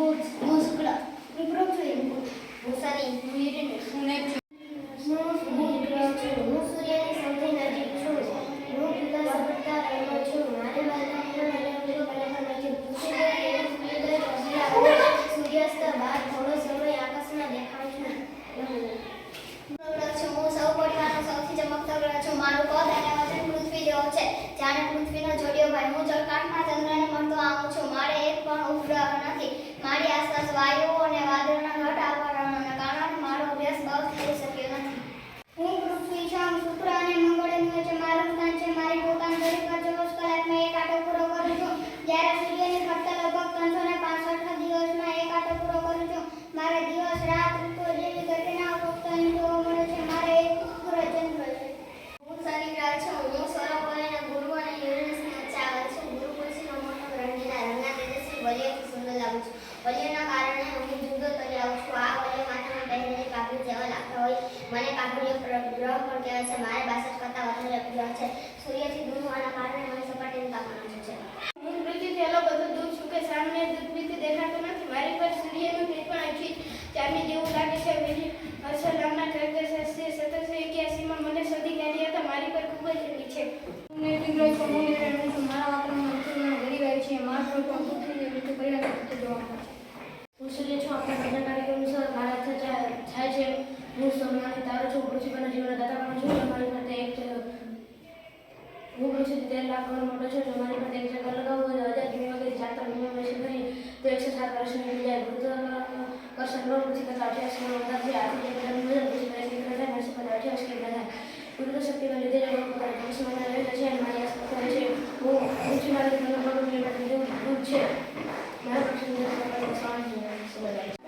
શનિ હું હું હું છું હું સૂર્યની સૌથી નજીક છું હું રંગનો છું સૂર્યાસ્ત બાદ થોડો સમય આકાશમાં દેખાઉં છે હું સૌ પરિવારનો સૌથી ચમકતો ગ્રહ છું મારું પદ અને પૃથ્વી જેવો છે જ્યારે પૃથ્વીનો જોડિયો ભાઈ, હું જળકાંઠમાં ચંદ્રને મળતો આવું છું. મારે એક પણ ઉપગ્રહ નથી. મારી આસપાસ વાયુઓ અને વાદળના ઘટ આવરણોને કારણે મારો અભ્યાસ બહુ થઈ શક્યો નથી હું પૃથ્વી છું શુક્ર અને મંગળની વચ્ચે મારું સ્થાન છે મારી પોતાની દરેક ચોવીસ કલાકમાં એક આંટો પૂરો કરું છું જ્યારે સૂર્યની ફરતે લગભગ ત્રણસો ને પાસઠ દિવસમાં એક આંટો પૂરો કરું છું મારે દિવસ રાત ઋતુઓ જેવી ઘટનાઓ ફક્ત અહીં જોવા મળે છે મારે એક ઉપગ્રહ ચંદ્ર છે હું શનિ ગ્રહ છું હું સૌરભ અને ગુરુ અને યુરેનસની વચ્ચે આવેલ છું ગુરુ પછીનો મોટો ગ્રહ જેના રંગના તેજસ્વી વલયથી છું. વલયના કારણે હું જુદો કરી આવું છું. આ વલય માથામાં પહેરેલી કાબરી જેવા લાગતા હોય. મને કાબરીઓ ગ્રહ પણ કહેવાય છે. મારે બાસઠ કરતાં વધારે ગ્રહ છે. સૂર્યથી દૂર હોવાના કારણે મને સપાટીનું તાપમાન છે. હું પૃથ્વીથી અલગ બધું દૂર છું કે સામે દૂરબીનથી દેખાતું નથી? મારી પર સૂર્યનું કિરણ પણ હજી ચાંદી જેવું લાગે છે બીજી અસર નામના ખગોળશાસ્ત્રી સતરસો એક્યાસીમાં મને શોધી કાઢ્યા હતા મારી પર ખૂબ જ ઊંડી છે હું નેટિંગ ગ્રહ છું હું નિર્ણય છું મારા વાતાવરણમાં પૃથ્વીનો ઘણી છે માર્સ પર પણ પૃથ્વીની ઋતુ છે હું સૂર્ય છું આપણા બધા કાર્યક્રમ મારા થાય છે હું સોમનાથ તારો છું પૃથ્વી પરના જીવન દાતા પણ છું મારી પાસે એક હું પૃથ્વી તેર લાખ કરોડ મોટો છું જો મારી પાસે એક ચક્કર લગાવવું હોય હજાર કિમી વગેરે ચારતા મિનિમમ મેશિન કરી તો એકસો સાત વર્ષની મિલી જાય ગુરુત્વાકર્ષણ બળ પૃથ્વી કરતાં અઠ્યાસી ગણો વધારે છે આથી જે બધાનું વજન પૃથ્વી એક કરતાં અઠ્યાસી થાય ગુરુત્વ શક્તિના લીધે જે escuela.